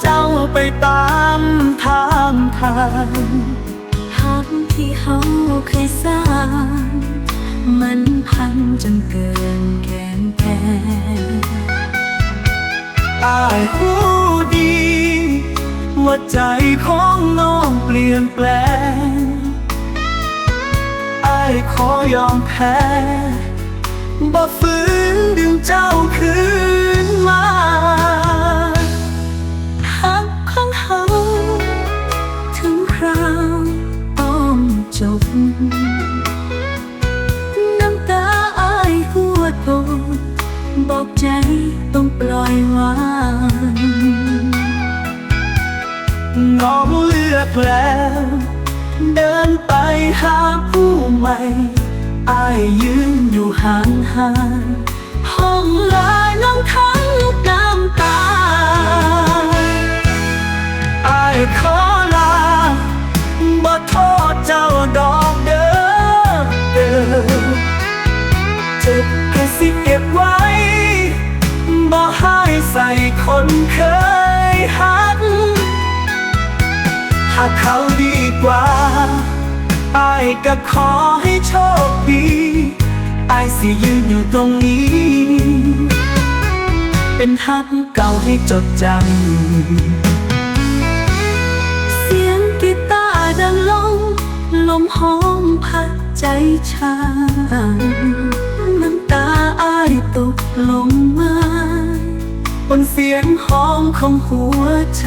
เจ้าไปตามทางทางหักที่เฮาเคยสร้าง มันพังจนเกินแกนแก่อายรู้ดี ว่าใจของน้องเปลี่ยนแปลงอายขอยอมแพ้บ่ฝืนดึงเจ้าคืนมา อกใจต้องปล่อยวางน้องเลือกแล้ว เดินไปหาผู้ใหม่อายยืนอยู่ห่างห่างๆห้องลายน้องทั้ง ให้ใส่คนเคยหัก หากเขาดีกว่าอายก็ขอให้โชคดีอายสิยืนอยู่ตรงนี้ เป็นฮักเก่าให้จดจำ เสียงกีตาร์ดังลง ลมหอมพัดใจชาน้ำตาอายตกลงมา บนเสียงห้องของหัวใจ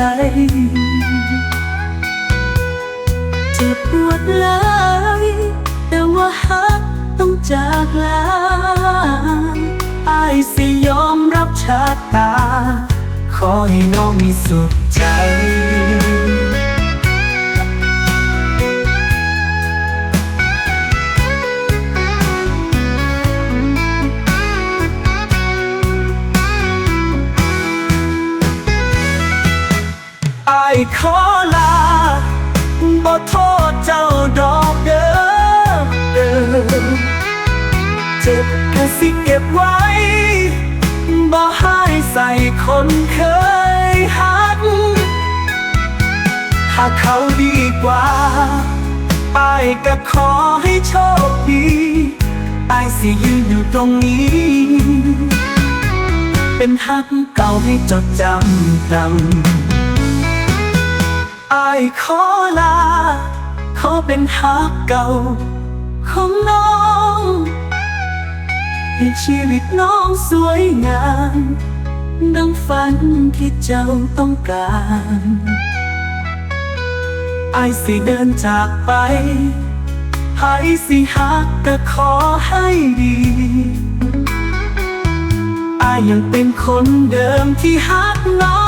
เจ็บปวดเลย แต่ว่าฮักต้องจากลาอายสิยอมรับชะตา ขอให้น้องมีสุขใจ ขอลาบ่โทษเจ้าดอกเด้อเด้อเจ็บแค่สิเก็บไว้บ่ให้ใส่คนเคยหักหากเขาดีกว่าอายก็ขอให้โชคดีไอายสิยืนอยู่ตรงนี้ เป็นฮักเก่าให้จดจำจำ ขอลา ขอเป็นฮักเก่า ของน้องให้ชีวิตน้องสวยงาม ดังฝันที่เจ้าต้องการไอสิเดินจากไปให้สิฮักก็ขอให้ดีไอยยังเป็นคนเดิมที่ฮักน้อง